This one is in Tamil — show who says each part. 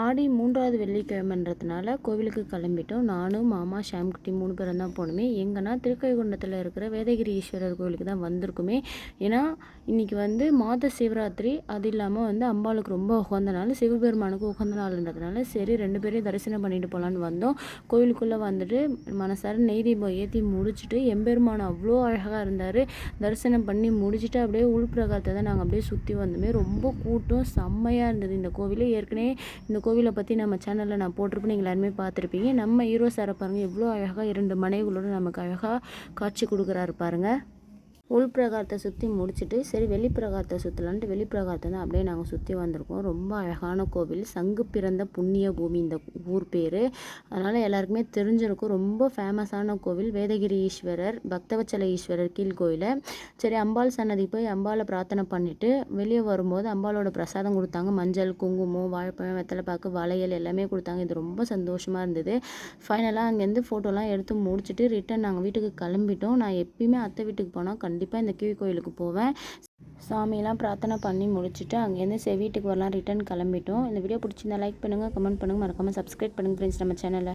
Speaker 1: ஆடி மூன்றாவது வெள்ளிக்கிழமைன்றதுனால கோவிலுக்கு கிளம்பிட்டோம். நானும் மாமா ஷாம்குட்டி மூணு பேரும் தான் போகணுமே எங்கன்னா திருக்கைகுண்டத்தில் இருக்கிற வேதகிரி ஈஸ்வரர் கோவிலுக்கு தான் வந்திருக்குமே. ஏன்னா இன்றைக்கி வந்து மாத சிவராத்திரி. அது இல்லாமல் வந்து அம்பாளுக்கு ரொம்ப உகந்த நாள் சிவபெருமானுக்கு உகந்த நாள்ன்றதுனால சரி ரெண்டு பேரையும் தரிசனம் பண்ணிட்டு போகலான்னு வந்தோம். கோவிலுக்குள்ளே வந்துட்டு மனசார நெய் தீபம் ஏற்றி முடிச்சுட்டு எம்பெருமான் அவ்வளோ அழகாக இருந்தார். தரிசனம் பண்ணி முடிச்சுட்டு அப்படியே உள்பிரகாரத்தை தான் நாங்கள் அப்படியே சுற்றி வந்தோமே. ரொம்ப கூட்டம் செம்மையாக இருந்தது. இந்த கோவில் ஏற்கனவே இந்த கோவிலை பற்றி நம்ம சேனலில் நான் போட்டிருப்பேன். நீங்கள் எல்லாருமே பார்த்துருப்பீங்க. நம்ம ஹீரோ சாரை பாருங்கள் எவ்வளோ அழகாக இரண்டு மனைவிகளோடு நமக்கு அழகாக காட்சி கொடுக்குறாரு பாருங்கள் உள்பிரகாரத்தை சுற்றி முடிச்சுட்டு சரி வெளிப்பிரகாரத்தை சுற்றலான்ட்டு வெளிப்பிரகாரத்தை தான் அப்படியே நாங்கள் சுற்றி வந்திருக்கோம். ரொம்ப அழகான கோவில். சங்கு பிறந்த புண்ணிய பூமி இந்த ஊர் பேர். அதனால் எல்லாருக்குமே தெரிஞ்சிருக்கும். ரொம்ப ஃபேமஸான கோவில். வேதகிரி ஈஸ்வரர் பக்தவச்சல ஈஸ்வரர் கீழ்கோயில். சரி அம்பாள் சன்னதி போய் அம்பாளை பிரார்த்தனை பண்ணிவிட்டு வெளியே வரும்போது அம்பாளோட பிரசாதம் கொடுத்தாங்க. மஞ்சள் குங்குமம் வாழைப்பழம் வெத்தலை பாக்கு வளையல் எல்லாமே கொடுத்தாங்க. இது ரொம்ப சந்தோஷமாக இருந்தது. ஃபைனலாக அங்கேருந்து ஃபோட்டோலாம் எடுத்து முடிச்சுட்டு ரிட்டன் நாங்கள் வீட்டுக்கு கிளம்பிட்டோம். நான் எப்பயுமே அத்தை வீட்டுக்கு போனால் கண்டிப்பாக கண்டிப்பாக இந்த கிவி கோயிலுக்கு போவேன். சாமியெல்லாம் பிரார்த்தனை பண்ணி முடிச்சுட்டு அங்கேருந்து சரி வீட்டுக்கு வரலாம். ரிட்டன் கிளம்பிட்டோம். இந்த வீடியோ பிடிச்சிருந்தா லைக் பண்ணுங்கள் கமெண்ட் பண்ணுங்கள் மறக்காமல் சப்ஸ்கிரைப் பண்ணுங்கள் ஃப்ரெண்ட்ஸ் நம்ம சேனலை